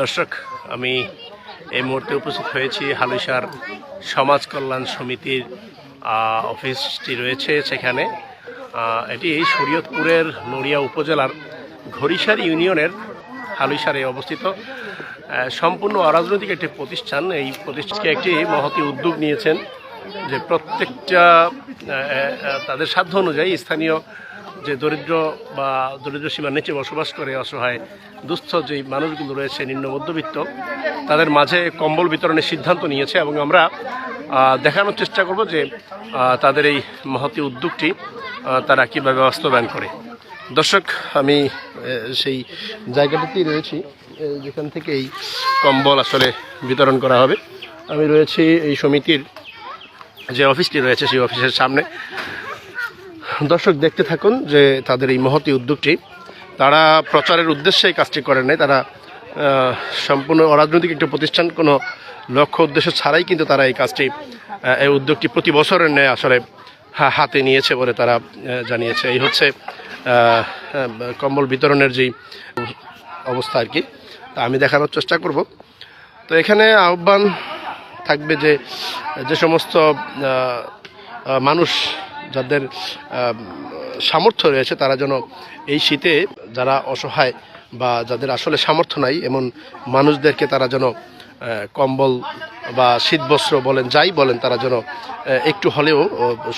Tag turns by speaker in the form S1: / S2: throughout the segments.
S1: দর্শক, আমি এই মুহূর্তে উপস্থিত হয়েছি হালুইসার সমাজ কল্যাণ সমিতির অফিসটি রয়েছে সেখানে। এটি শরীয়তপুরের নড়িয়া উপজেলার ঘড়িসার ইউনিয়নের হালুইসারে অবস্থিত। সম্পূর্ণ অরাজনৈতিক একটি প্রতিষ্ঠান। এই প্রতিষ্ঠানকে একটি মহতি উদ্যোগ নিয়েছেন যে প্রত্যেকটা তাদের সাধ্য অনুযায়ী স্থানীয় যে দরিদ্র বা দরিদ্র সীমার নিচে বসবাস করে অসহায়, দুস্থ যে মানুষগুলো রয়েছে, নিম্ন মধ্যবিত্ত, তাদের মাঝে কম্বল বিতরণের সিদ্ধান্ত নিয়েছে এবং আমরা দেখানোর চেষ্টা করব যে তাদের এই মহতি উদ্যোগটি তারা কীভাবে বাস্তবায়ন করে। দর্শক, আমি সেই জায়গাটাতেই রয়েছি যেখান থেকে এই কম্বল আসলে বিতরণ করা হবে। আমি রয়েছি এই সমিতির যে অফিসটি রয়েছে, সেই অফিসের সামনে। দর্শক দেখতে থাকুন যে তাদের এই মহতি উদ্যোগটি। তারা প্রচারের উদ্দেশ্যে এই কাজটি করেন নাই। তারা সম্পূর্ণ অরাজনৈতিক একটি প্রতিষ্ঠান, কোনো লক্ষ্য, উদ্দেশ্য ছাড়াই কিন্তু তারা এই কাজটি এই উদ্যোগটি প্রতি বছরের ন্যায় আসলে হাতে নিয়েছে বলে তারা জানিয়েছে। এই হচ্ছে কম্বল বিতরণের যেই অবস্থা আর কি, তা আমি দেখানোর চেষ্টা করব। তো এখানে আহ্বান থাকবে যে যে সমস্ত মানুষ যাদের সামর্থ্য রয়েছে, তারা যেন এই শীতে যারা অসহায় বা যাদের আসলে সামর্থ্য নাই, এমন মানুষদেরকে তারা যেন কম্বল বা শীতবস্ত্র বলেন, যাই বলেন, তারা যেন একটু হলেও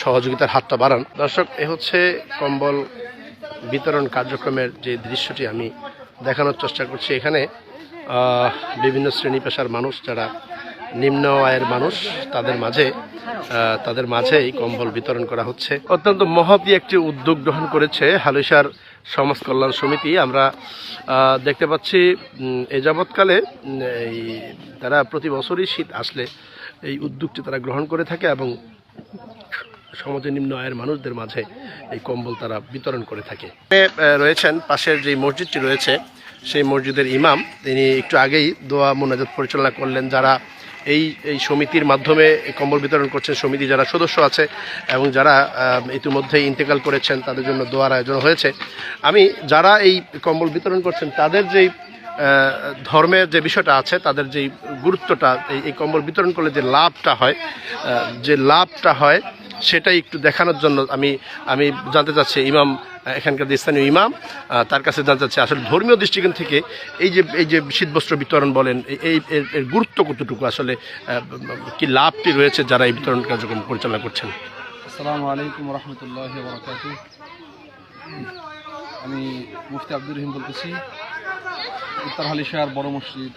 S1: সহযোগিতার হাতটা বাড়ান। দর্শক, এ হচ্ছে কম্বল বিতরণ কার্যক্রমের যে দৃশ্যটি আমি দেখানোর চেষ্টা করছি। এখানে বিভিন্ন শ্রেণি পেশার মানুষ যারা নিম্ন আয়ের মানুষ, তাদের মাঝে তাদের মাঝে এই কম্বল বিতরণ করা হচ্ছে। অত্যন্ত মহতি একটি উদ্যোগ গ্রহণ করেছে হালুইসার সমাজ কল্যাণ সমিতি। আমরা দেখতে পাচ্ছি এ যাবৎকালে এই তারা প্রতি বছরই শীত আসলে এই উদ্যোগটি তারা গ্রহণ করে থাকে এবং সমাজের নিম্ন আয়ের মানুষদের মাঝে এই কম্বল তারা বিতরণ করে থাকে। রয়েছেন, পাশের যে মসজিদটি রয়েছে, সেই মসজিদের ইমাম, তিনি একটু আগেই দোয়া মোনাজাত পরিচালনা করলেন। যারা এই এই সমিতির মাধ্যমে কম্বল বিতরণ করছেন সমিতি যারা সদস্য আছে এবং যারা ইতিমধ্যে ইন্তেকাল করেছেন, তাদের জন্য দোয়ার আয়োজন হয়েছে। আমি যারা এই কম্বল বিতরণ করছেন, তাদের যেই ধর্মের যে বিষয়টা আছে, তাদের যেই গুরুত্বটা, এই কম্বল বিতরণ করলে যে লাভটা হয় যে লাভটা হয় সেটাই একটু দেখানোর জন্য আমি আমি জানতে চাচ্ছি, ইমাম, এখানকার স্থানীয় ইমাম তার কাছে জানতে চাচ্ছি, আসলে ধর্মীয় দৃষ্টিকোণ থেকে এই যে এই যে শীতবস্ত্র বিতরণ বলেন, এই- এর- গুরুত্ব কতটুকু? আসলে কি লাভটি রয়েছে যারা এই বিতরণ কার্যক্রম পরিচালনা করছেন?
S2: আসসালামু আলাইকুম রহমতুল্লাহ আমি মুফতি আব্দুর রহিম বলতেছি উত্তর হালিশার বড় মসজিদ।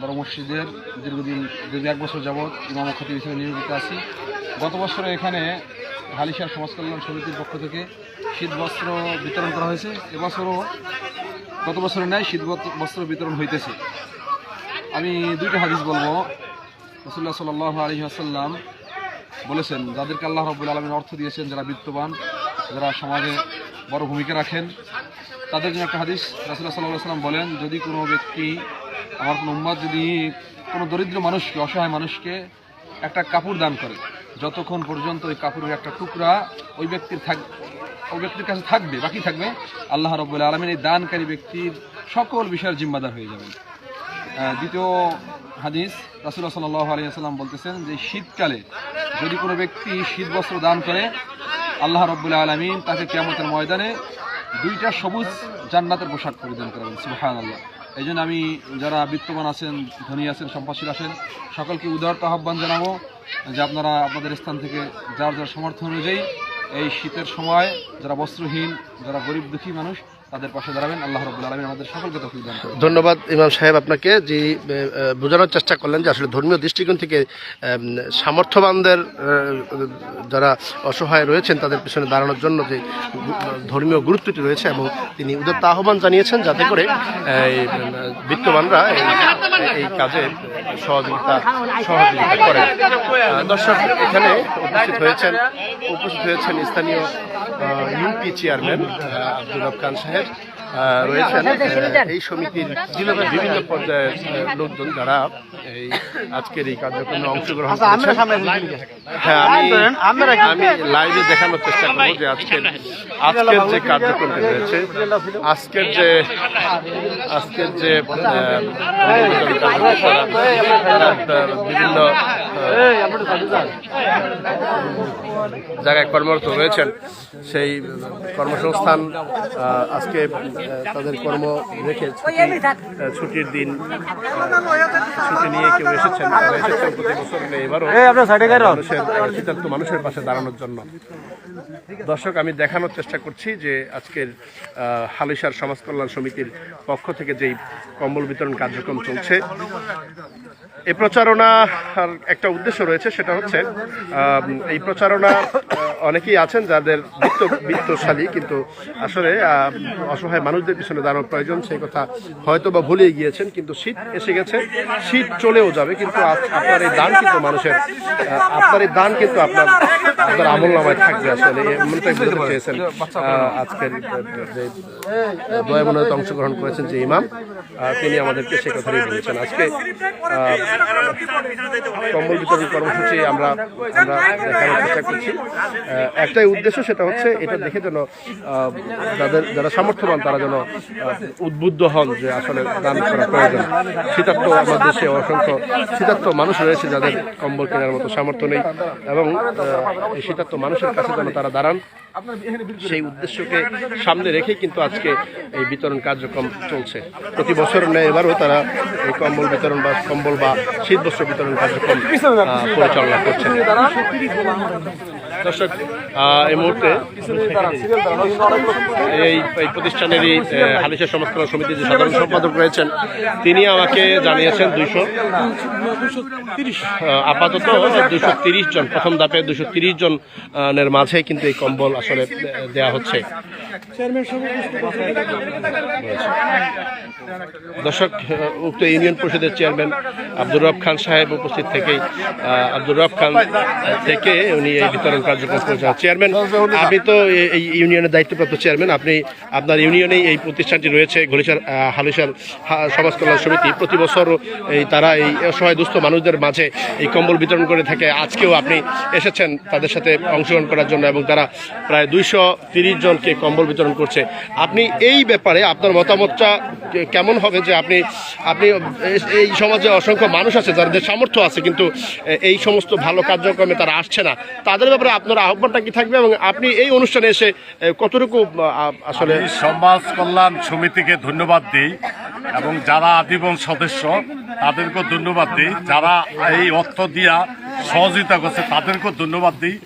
S2: বড় মসজিদের দীর্ঘদিন দীর্ঘ এক বছর যাবৎ ইমাম খতিব হিসেবে নিয়োজিত আছি। গত বছরে এখানে হালিশার সমাজ কল্যাণ সমিতির পক্ষ থেকে শীত বস্ত্র বিতরণ করা হয়েছে। এবছরও গত বছরের ন্যায় শীত বস্ত্র- বিতরণ হইতেছে। আমি দুইটা হাদিস বলব। রসুল্লাহ সাল আলী আসাল্লাম বলেছেন, যাদেরকে আল্লাহ রব্বুল আলমীর অর্থ দিয়েছেন, যারা বিত্তবান, যারা সমাজে বড় ভূমিকা রাখেন তাদের জন্য একটা হাদিস রাসুল্লাহ সাল্লাহ সাল্লাম বলেন, যদি কোনো ব্যক্তি আমার কোনো উম্মাদ যদি কোনো দরিদ্র মানুষকে, অসহায় মানুষকে একটা কাপড় দান করে, যতক্ষণ পর্যন্ত ওই কাপড়ের একটা টুকরা ওই ব্যক্তির থাক, ওই ব্যক্তির কাছে থাকবে, বাকি থাকবে, আল্লাহ রব্বুল আলমিন এই দানকারী ব্যক্তির সকল বিষয়ের জিম্মাদার হয়ে যাবেন। দ্বিতীয় হাদিস রাসুল্লাহ সাল্লাহ আলিয়াল্লাম বলতেছেন যে, শীতকালে যদি কোনো ব্যক্তি শীত বস্ত্র দান করে, আল্লাহ রব্বুল্লাহ আলমিন তাকে কিয়ামতের ময়দানে দুইটা সবুজ জান্নাতের পোশাক পরিধান করাবেন সুহান আল্লাহ এই জন্য আমি, যারা বিত্তবান আছেন, ধনী আছেন, সম্পদশীল আছেন, সকলকে উদারতা আহ্বান জানাব যে আপনারা আপনাদের স্থান থেকে যার যার সমর্থন অনুযায়ী এই শীতের সময়, যারা বস্ত্রহীন, যারা গরিব দুঃখী মানুষ তাদের পাশে দাঁড়াবেন আল্লাহ রব্বুল আলমিন আমাদের সকলকে তফিক দান।
S1: ধন্যবাদ ইমাম সাহেব আপনাকে, যে বোঝানোর চেষ্টা করলেন যে আসলে ধর্মীয় দৃষ্টিকোণ থেকে সামর্থ্যবানদের যারা অসহায় রয়েছেন, তাদের পিছনে দাঁড়ানোর জন্য যে ধর্মীয় গুরুত্বটি রয়েছে এবং তিনি উদারতা আহ্বান জানিয়েছেন যাতে করে বিত্তবানরা এই কাজে সহযোগিতা সহযোগিতা করে। দর্শক, এখানে উপস্থিত হয়েছেন উপস্থিত হয়েছেন স্থানীয় ইউপি চেয়ারম্যান আব্দুল খান সাহেব। রয়েছেন এই সমিতির বিভিন্ন পর্যায়ের লোকজন যারা এই আজকের এই কার্যক্রমে অংশগ্রহণ হ্যাঁ আমি আমি লাইভে দেখানোর চেষ্টা করব যে আজকের আজকের যে কার্যক্রমটি রয়েছে আজকের যে আজকের যে বিভিন্ন জায়গায় কর্মরত রয়েছেন সেই কর্মসংস্থান আজকে তাদের কর্ম রেখে ছুটির দিন ছুটি নিয়ে কেউ এসেছেন প্রতি বছর এবারও শীতার্থ মানুষের পাশে দাঁড়ানোর জন্য। দর্শক আমি দেখানোর চেষ্টা করছি যে আজকের হালিশার সমাজ কল্যাণ সমিতির পক্ষ থেকে যেই কম্বল বিতরণ কার্যক্রম চলছে এই প্রচারণার একটা উদ্দেশ্য রয়েছে সেটা হচ্ছে এই প্রচারণা অনেকেই আছেন যাদের বিত্ত বিত্তশালী কিন্তু আসলে অসহায় মানুষদের পিছনে দাঁড়ানোর প্রয়োজন, সেই কথা হয়তো বা ভুলেই গিয়েছেন, কিন্তু শীত এসে গেছে, শীত চলেও যাবে, কিন্তু আপ- আপনার এই দান কিন্তু মানুষের আপনার এই দান কিন্তু আপনার আপনার আমল নামায় থাকবে আসলে এমনটাই বলতে চেয়েছেন আজকের যে দয়া মনোনীত অংশগ্রহণ করেছেন যে ইমাম তিনি আমাদেরকে সে কথাই বলেছেন। আজকে কম্বল বিতরণ কর্মসূচি আমরা আমরা দেখানোর চেষ্টা করছি। একটাই উদ্দেশ্য সেটা হচ্ছে এটা দেখে যেন যাদের যারা সামর্থ্যবান, তারা যেন উদ্বুদ্ধ হন যে আসলে দান করা প্রয়োজন। শীতার্থ আমাদের দেশে অসংখ্য শীতার্থ মানুষ রয়েছে যাদের কম্বল কেনার মতো সামর্থ্য নেই এবং এই শীতার্থ মানুষের কাছে যেন তারা দাঁড়ান, সেই উদ্দেশ্যকে সামনে রেখেই কিন্তু আজকে এই বিতরণ কার্যক্রম চলছে। প্রতি বছর নেয়, এবারও তারা এই কম্বল বিতরণ বা কম্বল বা শীত বস্ত্র বিতরণ কার্যক্রম পরিচালনা করছেন। দর্শক এই মুহূর্তে এই প্রতিষ্ঠানেরই আহ, হালিশা সমাজ সমিতির যে সাধারণ সম্পাদক রয়েছেন তিনি আমাকে জানিয়েছেন দুইশো আপাতত দুশো তিরিশ জন প্রথম ধাপে দুশো তিরিশ জনের মাঝে কিন্তু এই কম্বল আসলে দেয়া হচ্ছে। দর্শক উক্ত ইউনিয়ন পরিষদের চেয়ারম্যান আব্দুর রব খান সাহেব উপস্থিত থেকেই আব্দুর রব খান থেকে উনি এই বিতরণ কার্যক্রম করেছেন। চেয়ারম্যান আপনি তো এই ইউনিয়নের দায়িত্বপ্রাপ্ত চেয়ারম্যান আপনি আপনার ইউনিয়নেই এই প্রতিষ্ঠানটি রয়েছে ঘলিসার আহ, হালিশার সমাজ কল্যাণ সমিতি। প্রতি বছর এই তারা এই অসহায় দুস্থ মানুষদের মাঝে এই কম্বল বিতরণ করে থাকে। আজকেও আপনি এসেছেন তাদের সাথে অংশগ্রহণ করার জন্য এবং তারা প্রায় দুইশো তিরিশ জনকে কম্বল বিতরণ করছে। আপনি এই ব্যাপারে আপনার মতামতটা কেমন হবে যে আপনি আপনি এই সমাজে অসংখ্য মানুষ আছে যাদের সামর্থ্য আছে কিন্তু এই সমস্ত ভালো কার্যক্রমে তারা আসছে না। তাদের ব্যাপারে আপনার আহ্বানটা কি থাকবে এবং আপনি এই অনুষ্ঠানে এসে কতটুকু আসলে
S3: সমাজ কল্যাণ সমিতিকে ধন্যবাদ দিই এবং যারা আজীবন সদস্য, তাদেরকেও ধন্যবাদ দিই। যারা এই অর্থ দিয়া সহযোগিতা করছে, তাদেরকেও ধন্যবাদ দিই।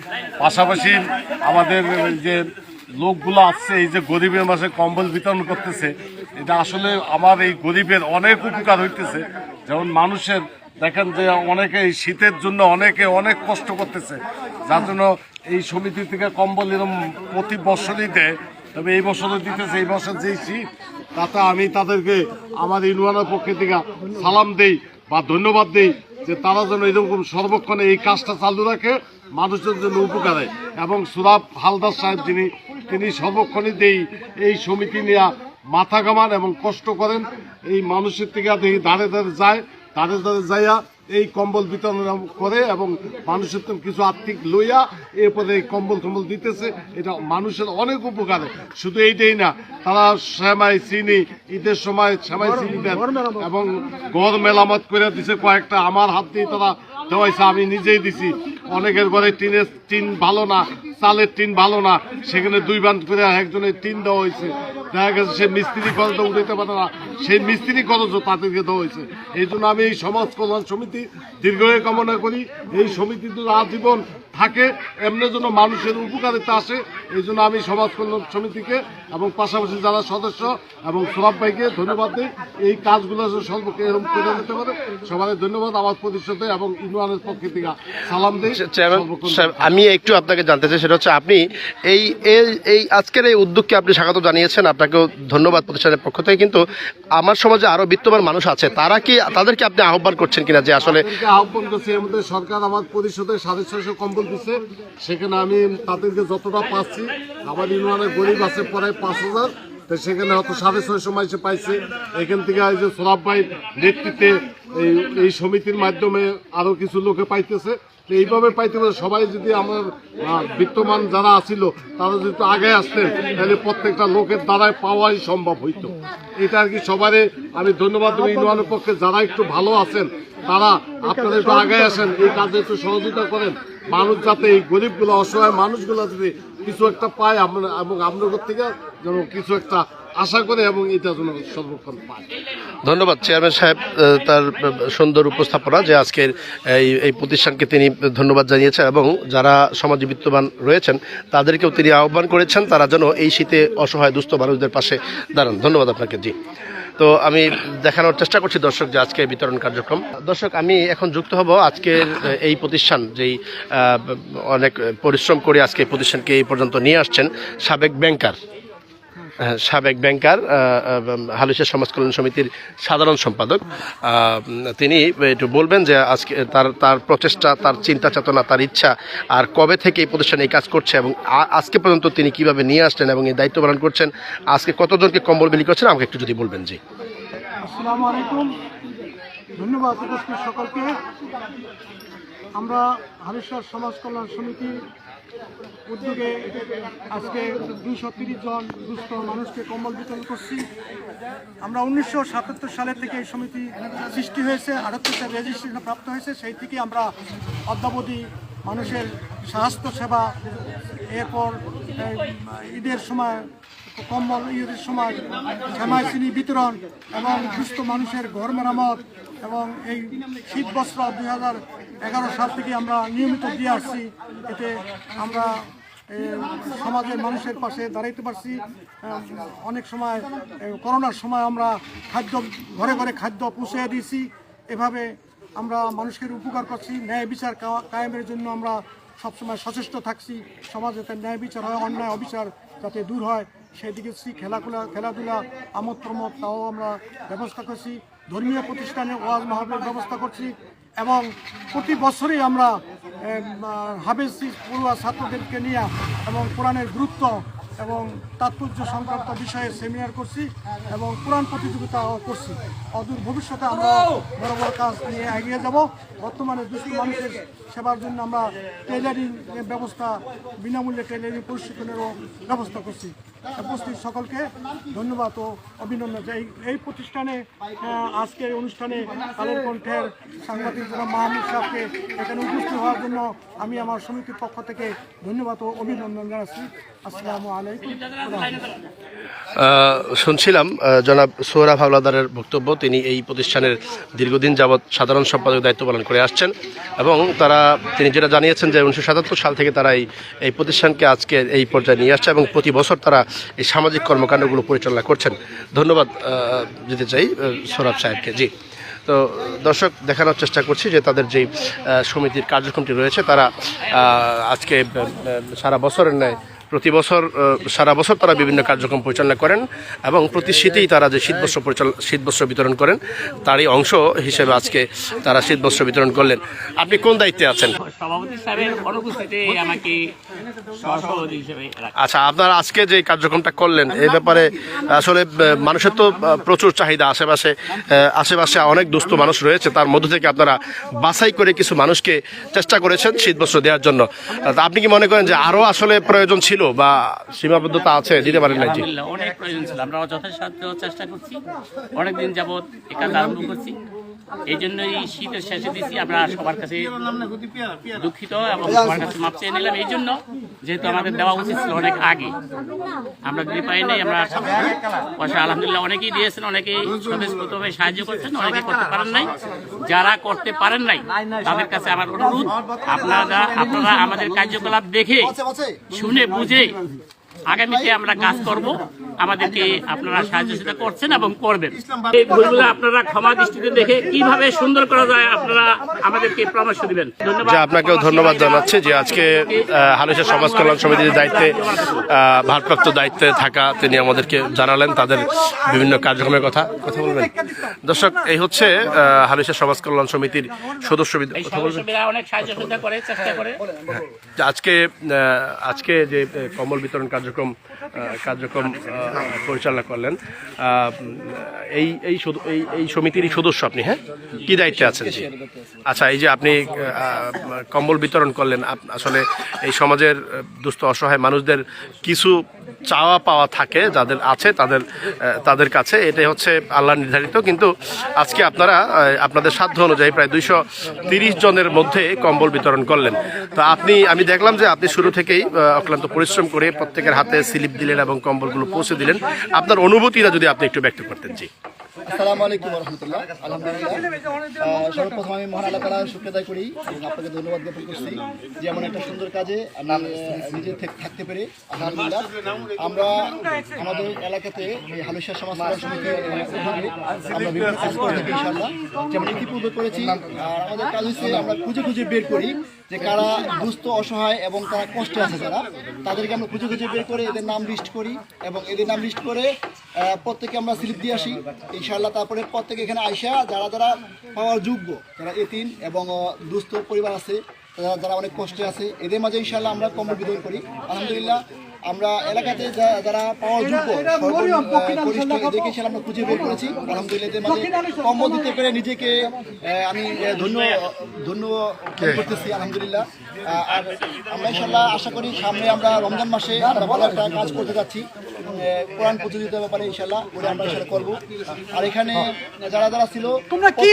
S3: পাশাপাশি আমাদের যে লোকগুলো আসছে এই যে গরিবের মাসে কম্বল বিতরণ করতেছে, এটা আসলে আমার এই গরিবের অনেক উপকার হইতেছে। যেমন মানুষের দেখেন যে অনেকে এই শীতের জন্য অনেকে অনেক কষ্ট করতেছে। যার জন্য এই সমিতি থেকে কম্বল এরকম প্রতি বছরই দেয়। তবে এই বছরও দিতেছে, এই বছর যেই শীত, তাতে আমি তাদেরকে আমার ইউনিয়নের পক্ষ থেকে সালাম দেই বা ধন্যবাদ দেই যে তারা যেন এরকম সর্বক্ষণে এই কাজটা চালু রাখে, মানুষের জন্য উপকারে এবং সুরাব হালদার সাহেব যিনি, তিনি সর্বক্ষণই দেই এই সমিতি নিয়ে মাথা কামান এবং কষ্ট করেন। এই মানুষের থেকে ধারে ধারে যায়। ধারে তাদের যাইয়া এই কম্বল বিতরণ করে এবং মানুষের কিছু আর্থিক লইয়া এরপরে এই কম্বল টম্বল দিতেছে এটা মানুষের অনেক উপকারে। শুধু এইটাই না তারা শ্যামাই চিনি ঈদের সময় শ্যামাই চিনি দেন এবং গড় মেলামত করে দিছে কয়েকটা আমার হাত দিয়ে তারা দেওয়াইছে আমি নিজেই দিছি। অনেকের ঘরে টিনের টিন ভালো না চালের টিন ভালো না সেখানে দুই বান করে একজনের টিন দেওয়া হয়েছে। দেখা গেছে সে মিস্ত্রি খরচ উঠাইতে পারে না। সেই মিস্ত্রি খরচও তাদেরকে দেওয়া হয়েছে। এই জন্য আমি এই সমাজ কল্যাণ সমিতি দীর্ঘ কামনা করি। এই সমিতি তো আজীবন থাকে এমনি জন্য মানুষের উপকারিতা আসে এই জন্য আমি সমাজ কল্যাণ সমিতিকে এবং পাশাপাশি যারা সদস্য এবং সোহাব ভাইকে ধন্যবাদ দিই। এই কাজগুলো সর্বকে এরকম করে নিতে পারে সবাই ধন্যবাদ আমার পরিষদে এবং ইউনিয়নের পক্ষ থেকে সালাম দিই।
S1: আমি একটু আপনাকে জানতে চাই সেটা হচ্ছে আপনি এই এই- আজকের এই উদ্যোগকে আপনি স্বাগত জানিয়েছেন আপনাকেও ধন্যবাদ প্রতিষ্ঠানের পক্ষ থেকে কিন্তু আমার সমাজে আরও বিত্তবান মানুষ আছে তারা কি তাদেরকে আপনি আহ্বান করছেন কিনা যে আসলে
S3: আহ্বান করছি মধ্যে সরকার আমার পরিষদে সাড়ে ছয়শো কম্বল দিচ্ছে সেখানে আমি তাদেরকে যতটা পাচ্ছি, আমার ইউনিয়নের গরিব আছে প্রায় পাঁচ হাজার, তো সেখানে হয়তো সাড়ে ছয়শো মাইসে পাইছে। এখান থেকে এই যে সোরাব ভাইয়ের নেতৃত্বে এই এই সমিতির মাধ্যমে আরও কিছু লোকে পাইতেছে। তো এইভাবে পাইতে পারে, সবাই যদি আমার বিত্তমান যারা আছিল, তারা যদি আগে আসতেন, তাহলে প্রত্যেকটা লোকের দ্বারাই পাওয়াই সম্ভব হইতো। এটা আর কি সবারই, আমি ধন্যবাদ দেবো, ইউনিয়নের পক্ষে যারা একটু ভালো আছেন, তারা আপনারা একটু আগে আসেন, এই কাজে একটু সহযোগিতা করেন। মানুষ যাতে এই গরিবগুলো, অসহায় মানুষগুলো যাতে কিছু একটা পায় আমরা এবং আপনাদের থেকে যেন কিছু একটা আশা করে এবং এটা যেন সর্বক্ষণ পায়।
S1: ধন্যবাদ, চেয়ারম্যান সাহেব তার সুন্দর উপস্থাপনা যে আজকের এই এই প্রতিষ্ঠানকে তিনি ধন্যবাদ জানিয়েছেন এবং যারা সমাজে বিত্তবান রয়েছেন, তাদেরকেও তিনি আহ্বান করেছেন তারা যেন এই শীতে অসহায় দুস্থ মানুষদের পাশে দাঁড়ান। ধন্যবাদ আপনাকে, জি। তো আমি দেখানোর চেষ্টা করছি দর্শক যে আজকে বিতরণ কার্যক্রম। দর্শক, আমি এখন যুক্ত হব আজকের এই প্রতিষ্ঠান যেই অনেক পরিশ্রম করে আজকে প্রতিষ্ঠানকে এই পর্যন্ত নিয়ে আসছেন সাবেক ব্যাংকার। সাবেক ব্যাংকার আহ, আহ, হালিশা সমাজ কল্যাণ সমিতির সাধারণ সম্পাদক। তিনি একটু বলবেন যে আজকে তার তার প্রচেষ্টা তার চিন্তা চেতনা তার ইচ্ছা আর কবে থেকে এই প্রতিষ্ঠানে এই কাজ করছে এবং আজকে পর্যন্ত তিনি কীভাবে নিয়ে আসলেন এবং এই দায়িত্ব পালন করছেন আজকে কতজনকে কম্বল বিলি করছেন আমাকে একটু যদি বলবেন জি।
S4: ধন্যবাদ সকলকে। আমরা হারেশ্বর সমাজ কল্যাণ সমিতি উদ্যোগে আজকে দুশো তিরিশ জন দুস্থ মানুষকে কম্বল বিতরণ করছি। আমরা উনিশশো সাতাত্তর সালে থেকে এই সমিতি সৃষ্টি হয়েছে আটাত্তর রেজিস্ট্রেশন প্রাপ্ত হয়েছে, সেই থেকে আমরা অদ্যাবধি মানুষের স্বাস্থ্য সেবা, এরপর ঈদের সময় কম্বল ঈদের সময় জামাই চিনি বিতরণ এবং সুস্থ মানুষের ঘর মেরামত এবং এই শীত বস্ত্র দুই হাজার এগারো সাল থেকে আমরা নিয়মিত দিয়ে আসছি। এতে আমরা সমাজের মানুষের পাশে দাঁড়াইতে পারছি। অনেক সময় করোনার সময় আমরা খাদ্য, ঘরে ঘরে খাদ্য পৌঁছে দিয়েছি। এভাবে আমরা মানুষের উপকার করছি। ন্যায় বিচার কায়েমের জন্য আমরা সবসময় সচেষ্ট থাকছি। সমাজে ন্যায় বিচার হয়, অন্যায় অবিচার যাতে দূর হয়। সেই দিকে সি খেলাধুলা খেলাধুলা আমোদ প্রমোদ তাও আমরা ব্যবস্থা করছি। ধর্মীয় প্রতিষ্ঠানে ওয়াজ মাহবের ব্যবস্থা করছি এবং প্রতি বছরই আমরা আহ, পড়ুয়া ছাত্রদেরকে নিয়ে এবং কোরআনের গুরুত্ব এবং তাৎপর্য সংক্রান্ত বিষয়ে সেমিনার করছি এবং কোরআন প্রতিযোগিতাও করছি। অদূর ভবিষ্যতে আমরা বড় বড় কাজ নিয়ে এগিয়ে যাব। বর্তমানে দুস্থ মানুষের সেবার জন্য আমরা টেলারিং ব্যবস্থা বিনামূল্যে টেলারিং প্রশিক্ষণেরও ব্যবস্থা করছি। উপস্থিত সকলকে ধন্যবাদ ও অভিনন্দন। এই- এই প্রতিষ্ঠানে আজকের অনুষ্ঠানে কালের কণ্ঠের সাংবাদিক মাহমুদ সাহকে এখানে উপস্থিত হওয়ার জন্য আমি আমার সমিতির পক্ষ থেকে ধন্যবাদ ও অভিনন্দন জানাচ্ছি।
S1: শুনছিলাম জনাব সোহরাব হাওলাদারের বক্তব্য। তিনি এই প্রতিষ্ঠানের দীর্ঘদিন যাবৎ সাধারণ সম্পাদক দায়িত্ব পালন করে আসছেন এবং তারা, তিনি যেটা জানিয়েছেন যে উনিশশো সাতাত্তর সাল থেকে তারা এই প্রতিষ্ঠানকে আজকে এই পর্যায়ে নিয়ে আসছে এবং প্রতি বছর তারা এই সামাজিক কর্মকাণ্ডগুলো পরিচালনা করছেন। ধন্যবাদ দিতে চাই সোহরাব সাহেবকে। জি। তো দর্শক, দেখানোর চেষ্টা করছি যে তাদের যেই সমিতির কার্যক্রমটি রয়েছে, তারা আজকে সারা বছরের ন্যায় প্রতি বছর সারা বছর তারা বিভিন্ন কার্যক্রম পরিচালনা করেন এবং প্রতি শীতেই তারা যে শীতবস্ত্র পরিচালনা শীতবস্ত্র বিতরণ করেন তারই অংশ হিসেবে আজকে তারা শীতবস্ত্র বিতরণ করলেন। আপনি কোন দায়িত্বে আছেন?
S5: সভাপতি সাহেবের অনুপস্থিতিতে আমাকে সহসভাপতি হিসেবে
S1: আচ্ছা আপনারা আজকে যে কার্যক্রমটা করলেন এই ব্যাপারে আসলে মানুষের তো প্রচুর চাহিদা আশেপাশে আশেপাশে অনেক দুস্থ মানুষ রয়েছে তার মধ্য থেকে আপনারা বাছাই করে কিছু মানুষকে চেষ্টা করেছেন শীতবস্ত্র দেওয়ার জন্য। তা আপনি কি মনে করেন যে আরও আসলে প্রয়োজন ছিল? বা সীমাবদ্ধতা আছে, দিতে পারেন
S5: নাই? অনেক প্রয়োজন ছিল। আমরা যথাসাধ্য চেষ্টা করছি। অনেকদিন যাবৎ এ কাজ আরম্ভ করছি। এই জন্য এই শীতের শেষে দিচ্ছি আমরা সবার কাছে দুঃখিত এবং সবার কাছে মাপ চেয়ে নিলাম। এই জন্য যেহেতু আমাদের দেওয়া উচিত ছিল অনেক আগে। আমরা যদি পাই নাই আমরা পয়সা আলহামদুলিল্লাহ অনেকেই দিয়েছেন অনেকেই স্বতঃস্ফূর্তভাবে সাহায্য করছেন অনেকে করতে পারেন নাই। যারা করতে পারেন নাই তাদের কাছে আমার অনুরোধ আপনারা আপনারা আমাদের কার্যকলাপ দেখে শুনে বুঝে আগামীতে আমরা কাজ করব। আমাদেরকে আপনারা সাহায্য সেটা করছেন এবং করবেন। এই ভুলগুলো আপনারা ক্ষমা দৃষ্টিতে দেখে কীভাবে সুন্দর করা যায় আপনারা আমাদেরকে পরামর্শ দিবেন। ধন্যবাদ।
S1: যে আপনাকেও ধন্যবাদ জানাচ্ছি যে আজকে হালিশা সমাজ কল্যাণ সমিতির দায়িত্বে আহ, ভারপ্রাপ্ত দায়িত্বে থাকা তিনি আমাদেরকে জানালেন তাদের বিভিন্ন কার্যক্রমের কথা। কথা বলবেন? দর্শক এই হচ্ছে হালিশা সমাজ কল্যাণ সমিতির সদস্য
S5: অনেক সাহায্য করে চেষ্টা করে।
S1: আজকে আজকে যে কম্বল বিতরণ কার্যক্রম আহ, কার্যক্রম পরিচালনা করলেন। এই এই এই এই সমিতিরই সদস্য আপনি হ্যাঁ? কী দায়িত্বে আছেন? জি। আচ্ছা এই যে আপনি কম্বল বিতরণ করলেন আসলে এই সমাজের দুস্থ অসহায় মানুষদের কিছু চাওয়া পাওয়া থাকে, যাদের আছে, তাদের তাদের কাছে। এটাই হচ্ছে আল্লাহ নির্ধারিত। কিন্তু আজকে আপনারা আপনাদের সাধ্য অনুযায়ী প্রায় দুইশো তিরিশ জনের মধ্যে কম্বল বিতরণ করলেন। তো আপনি, আমি দেখলাম যে আপনি শুরু থেকেই অক্লান্ত পরিশ্রম করে প্রত্যেকের হাতে স্লিপ দিলেন এবং কম্বলগুলো পৌঁছে দিলেন। আপনার অনুভূতিটা যদি আপনি একটু ব্যক্ত করতেন, জি।
S6: আসসালামু আলাইকুম রহমতুল্লাহ আলহামদুলিল্লাহ। সর্বপ্রথম আমি মহান আল্লাহ তালা করি এবং আপনাকে ধন্যবাদ জ্ঞাপন করছি যে এমন একটা সুন্দর কাজে নিজে থেকে থাকতে পেরে। আলহামদুলিল্লাহ। আমরা আমাদের এলাকাতে এই হালুসা সমাজ উদ্যোগে আমরা বিভিন্ন কাজ করে থাকি, ইনশাআল্লাহ। যেমন ইতিপূর্বে করেছি। আর আমাদের কাজ হচ্ছে আমরা খুঁজে খুঁজে বের করি যে কারা দুস্থ, অসহায় এবং তারা কষ্টে আছে যারা। তাদেরকে আমরা খুঁজে খুঁজে বের করে এদের নাম লিস্ট করি এবং এদের নাম লিস্ট করে প্রত্যেকে আমরা স্লিপ দিয়ে আসি। ইনশাআল্লাহ তারপরে প্রত্যেকে এখানে আইসা যারা যারা পাওয়ার যোগ্য যারা এতিম এবং দুস্থ পরিবার আছে যারা যারা অনেক কষ্টে আছে এদের মাঝে ইনশাআল্লাহ আমরা কম্বল বিতরণ করি। আলহামদুলিল্লাহ আমরা এলাকাতে যারা পাওয়ার যোগ্য এদেরকে ইনশাআল্লাহ আমরা খুঁজে বের করেছি। আলহামদুলিল্লাহ এদের মাঝে কম্বল দিতে পেরে নিজেকে আমি ধন্য ধন্য করতেছি আলহামদুলিল্লাহ। আর আমরা ইনশাআল্লাহ আশা করি সামনে আমরা রমজান মাসে আমরা ভালো একটা কাজ করতে যাচ্ছি। কোরআন প্রতিযোগিতার ব্যাপারে ইনশাআল্লাহ ওটা আমরা ইনশাআল্লাহ করব। আর এখানে যারা যারা ছিল
S4: তোমরা কি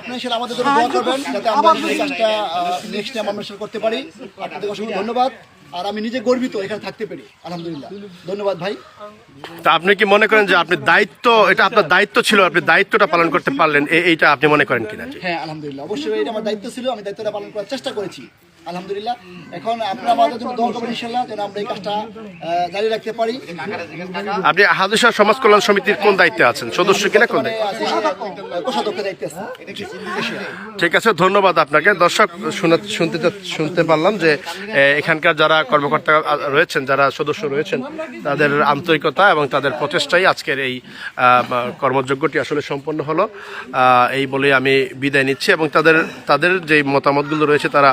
S6: আপনি ইনশাআল্লাহ আমাদের জন্য দোয়া করবেন যাতে আমরা এই কাজটা নেক্সট টাইম আমরা করতে পারি। আপনাদের অসংখ্য ধন্যবাদ। আর আমি নিজে গর্বিত এখানে থাকতে পেরে আলহামদুলিল্লাহ। ধন্যবাদ ভাই।
S1: তা আপনি কি মনে করেন যে আপনি দায়িত্ব এটা আপনার দায়িত্ব ছিল আপনি দায়িত্বটা পালন করতে পারলেন এইটা আপনি মনে করেন কিনা?
S6: হ্যাঁ আলহামদুলিল্লাহ। অবশ্যই এটা আমার দায়িত্ব ছিল আমি দায়িত্বটা পালন করার চেষ্টা করেছি। আলহামদুলিল্লাহ। এখন আপনারা আমাদের জন্য দোয়া করবেন ইনশাল্লাহ যেন আমরা এই কাজটা জারি রাখতে পারি।
S1: আপনি হাদিসা সমাজ কল্যাণ সমিতির কোন দায়িত্বে আছেন? সদস্য কিনা কোন ঠিক আছে ধন্যবাদ আপনাকে। দর্শক শুনে- শুনতে শুনতে পারলাম যে এখানকার যারা কর্মকর্তা রয়েছেন যারা সদস্য রয়েছেন তাদের আন্তরিকতা এবং তাদের প্রচেষ্টাই আজকের এই কর্মযজ্ঞটি আসলে সম্পন্ন হলো। এই বলে আমি বিদায় নিচ্ছি এবং তাদের তাদের যে মতামতগুলো রয়েছে তারা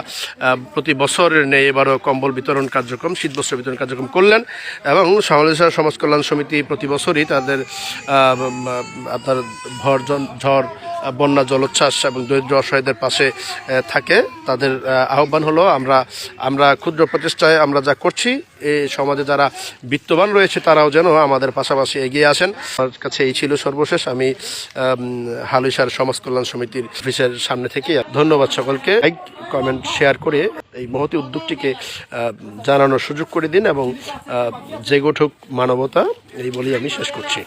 S1: প্রতি বছরের নেই এবারও কম্বল বিতরণ কার্যক্রম, শীত বস্ত্র বিতরণ কার্যক্রম করলেন এবং সমালোচনা সমাজ কল্যাণ সমিতি প্রতি বছরই তাদের আপনার ভর ঝড় বন্যা জলোচ্ছ্বাস এবং দরিদ্র অসহায়দের পাশে থাকে। তাদের আহ্বান হলো আমরা আমরা ক্ষুদ্র প্রচেষ্টায় আমরা যা করছি এই সমাজে যারা বিত্তবান রয়েছে তারাও যেন আমাদের পাশাপাশি এগিয়ে আসেন। আমার কাছে এই ছিল সর্বশেষ। আমি হালুইসার সমাজ কল্যাণ সমিতির অফিসের সামনে থেকে ধন্যবাদ সকলকে। লাইক কমেন্ট শেয়ার করে এই মহতি উদ্যোগটিকে জানানোর সুযোগ করে দিন এবং আহ, জেগে মানবতা। এই বলেই আমি শেষ করছি।